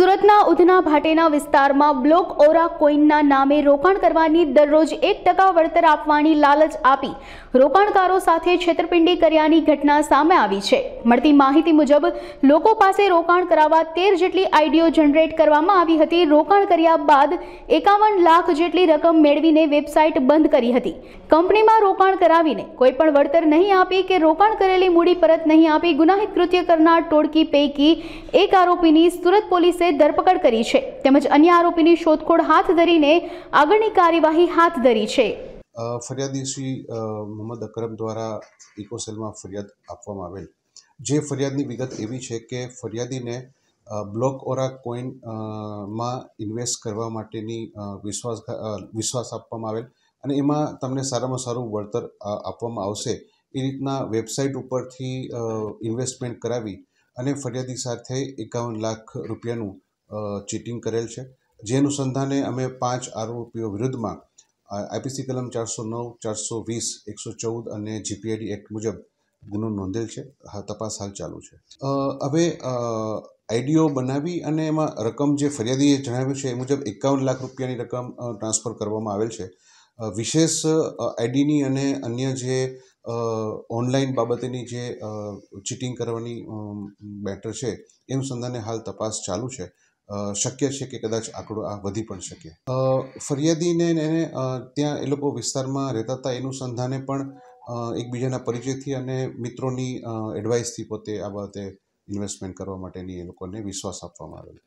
સુરતના ઉધના ભાટેના વિસ્તારમાં બ્લોક ઓરા કોઇનના નામે રોકાણ કરવાની દરરોજ એક ટકા વળતર આપવાની લાલચ આપી રોકાણકારો સાથે છેતરપિંડી કર્યાની ઘટના સામે આવી છે. મળતી માહિતી મુજબ, લોકો પાસે રોકાણ કરાવવા તેર જેટલી આઈડીઓ જનરેટ કરવામાં આવી હતી. રોકાણ કર્યા બાદ એકાવન લાખ જેટલી રકમ મેળવીને વેબસાઇટ બંધ કરી હતી. કંપનીમાં રોકાણ કરાવીને કોઈ પણ વળતર નહીં આપી કે રોકાણ કરેલી મૂડી પરત નહીં આપી ગુનાહિત કૃત્ય કરનાર ટોળકી પૈકી એક આરોપીની સુરત પોલીસે ધરપકડ કરી છે. તેમજ અન્ય આરોપીની શોધખોળ હાથ ધરીને આગળની કાર્યવાહી હાથ ધરી છે. ફરિયાદી શ્રી મોહમ્મદ અકરમ દ્વારા ઇકોસેલમાં ફરિયાદ આપવામાં આવેલ. જે ફરિયાદની વિગત એવી છે કે ફરિયાદીને બ્લોક ઓરા કોઈનમાં ઇન્વેસ્ટ કરવા માટેની વિશ્વાસ વિશ્વાસ આપવામાં આવેલ અને એમાં તમને સારામાં સારું વળતર આપવામાં આવશે. એ રીતના વેબસાઇટ ઉપરથી ઇન્વેસ્ટમેન્ટ કરાવી અને ફરિયાદી સાથે એકાવન લાખ રૂપિયાનું ચીટિંગ કરેલ છે. જે અનુસંધાને અમે પાંચ આરોપીઓ વિરુદ્ધમાં આઈપીસી કલમ ચારસો નવ, ચારસો વીસ, એકસો ચૌદ અને જીપીઆઈડી એક્ટ મુજબ ગુનો નોંધેલ છે. તપાસ હાલ ચાલુ છે. હવે આઈડીઓ બનાવી અને એમાં રકમ જે ફરિયાદીએ જણાવ્યું છે એ મુજબ એકાવન લાખ રૂપિયાની રકમ ટ્રાન્સફર કરવામાં આવેલ છે. વિશેષ આઈડીની અને અન્ય જે ઓનલાઈન બાબતેની જે ચીટિંગ કરવાની બેટર છે, એ અનુસંધાને હાલ તપાસ ચાલુ છે. શક્ય છે કે કદાચ આંકડો આ વધી પણ શકે. ફરિયાદીને એને ત્યાં એ લોકો વિસ્તારમાં રહેતા હતા એનું સંધાને પણ એકબીજાના પરિચયથી અને મિત્રોની એડવાઇસથી પોતે આ બાબતે ઇન્વેસ્ટમેન્ટ કરવા માટેની એ લોકોને વિશ્વાસ આપવામાં આવેલો.